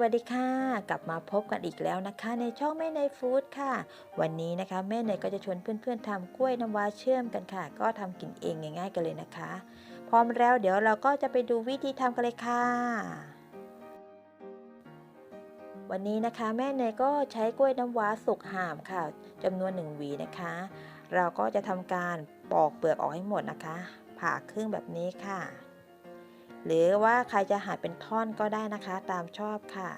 วัสดีค่ะ กลับมาพบกันอีกแล้วนะคะ ในช่องแม่ในฟู้ดค่ะ วันนี้นะคะแม่เนยก็จะชวนเพื่อนๆทำกล้วยน้ำว้าเชื่อมกันค่ะ ก็ทำกินเองง่าย ๆ กันเลยนะคะ พร้อมแล้วเดี๋ยวเราก็จะไปดูวิธีทำกันเลยค่ะ วันนี้นะคะแม่เนยก็ใช้กล้วยน้ำว้าสุกห่ามค่ะจำนวนหนึ่งหวีนะคะ เราก็จะทำการปอกเปลือกออกให้หมดนะคะ ผ่าครึ่งแบบนี้ค่ะ หรือว่าใครจะหั่นเป็นท่อนก็ได้นะคะ ตามชอบค่ะ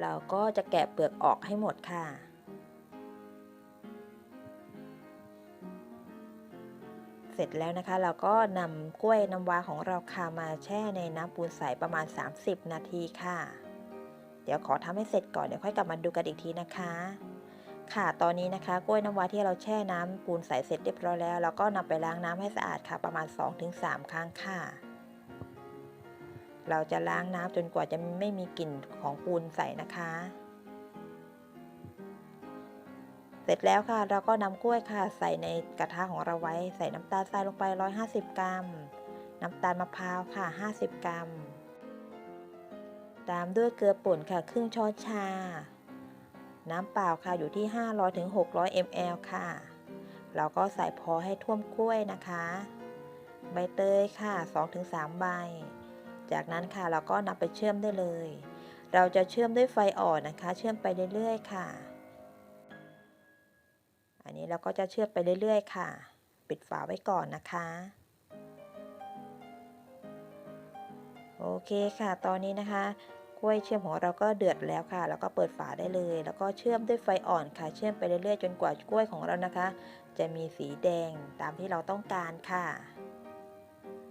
เราก็จะแกะเปลือกออกให้หมดค่ะเสร็จแล้วนะคะเราก็นำกล้วยน้ำว้าของเราค่ะมาแช่ในน้ำปูนใสประมาณ 30 นาทีค่ะ เดี๋ยวขอทำให้เสร็จก่อนเดี๋ยวค่อยกลับมาดูกันอีกทีนะคะ ค่ะตอนนี้นะคะกล้วยน้ำว้าที่เราแช่น้ำปูนใสเสร็จเรียบร้อยแล้วเราก็นำไปล้างน้ำให้สะอาดค่ะประมาณ 2-3 ครั้งค่ะ เราจะล้างน้ำจนกว่าจะไม่มีกลิ่นของปูนใสนะคะ เสร็จแล้วค่ะ เราก็นำกล้วยค่ะ ใส่ในกระทะของเราไว้ ใส่น้ำตาลทรายลงไป 150 กรัม น้ำตาลมะพร้าวค่ะ 50 กรัม ตามด้วยเกลือป่นค่ะ ครึ่งช้อนชา น้ำเปล่าค่ะอยู่ที่ 500-600 ml ค่ะ เราก็ใส่พอให้ท่วมกล้วยนะคะ ใบเตยค่ะ 2-3 ใบ จากนั้นค่ะเราก็นำไปเชื่อมได้เลย เราจะเชื่อมด้วยไฟอ่อนนะคะ เชื่อมไปเรื่อยๆค่ะ อันนี้เราก็จะเชื่อมไปเรื่อยๆ ค่ะ ปิดฝาไว้ก่อนนะคะโอเคค่ะ ตอนนี้นะคะกล้วยเชื่อมของเราก็เดือดแล้วค่ะ แล้วก็เปิดฝาได้เลย แล้วก็เชื่อมด้วยไฟอ่อนค่ะ เชื่อมไปเรื่อยๆ จนกว่ากล้วยของเรานะคะ จะมีสีแดงตามที่เราต้องการค่ะ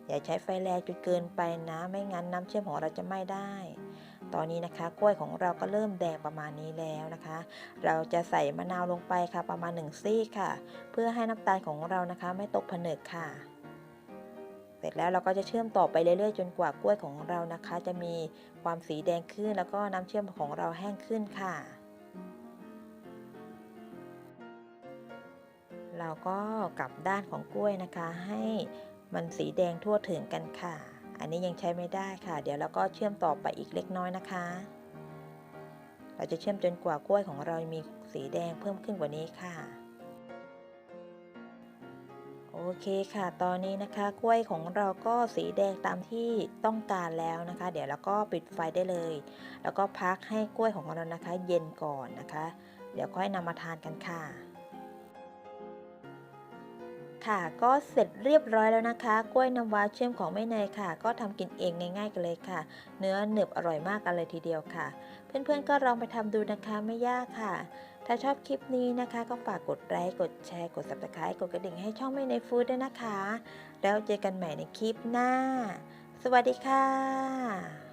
อย่าใช้ไฟแรงจนเกินไปนะ ไม่งั้นน้ำเชื่อมของเราจะไหม้ได้ ตอนนี้นะคะกล้วยของเราก็เริ่มแดงประมาณนี้แล้วนะคะ เราจะใส่มะนาวลงไปค่ะประมาณ1ซี่ค่ะ เพื่อให้น้ำตาลของเรานะคะ ไม่ตกผนึกค่ะ เสร็จแล้วเราก็จะเชื่อมต่อไปเรื่อยๆ จนกว่ากล้วยของเรานะคะ จะมีความสีแดงขึ้น แล้วก็น้ำเชื่อมของเราแห้งขึ้นค่ะเราก็กลับด้านของกล้วยนะคะให้ มันสีแดงทั่วถึงกันค่ะ อันนี้ยังใช้ไม่ได้ค่ะ เดี๋ยวเราก็เชื่อมต่อไปอีกเล็กน้อยนะคะ เราจะเชื่อมจนกว่ากล้วยของเรามีสีแดงเพิ่มขึ้นกว่านี้ค่ะ โอเคค่ะ ตอนนี้นะคะ กล้วยของเราก็สีแดงตามที่ต้องการแล้วนะคะ เดี๋ยวเราก็ปิดไฟได้เลย แล้วก็พักให้กล้วยของเรานะคะ เย็นก่อนนะคะ เดี๋ยวค่อยนำมาทานกันค่ะ ค่ะ ก็เสร็จเรียบร้อยแล้วนะคะ กล้วยน้ำว้าเชื่อมของแม่เนยค่ะ ก็ทำกินเองง่ายๆกันเลยค่ะ เนื้อหนึบอร่อยมากกันเลยทีเดียวค่ะ เพื่อนๆก็ลองไปทำดูนะคะไม่ยากค่ะ ถ้าชอบคลิปนี้นะคะ ก็ฝากกดไลค์กดแชร์กด subscribe กดกระดิ่งให้ช่องไม่ในฟู้ดด้วยนะคะ แล้วเจอกันใหม่ในคลิปหน้า สวัสดีค่ะ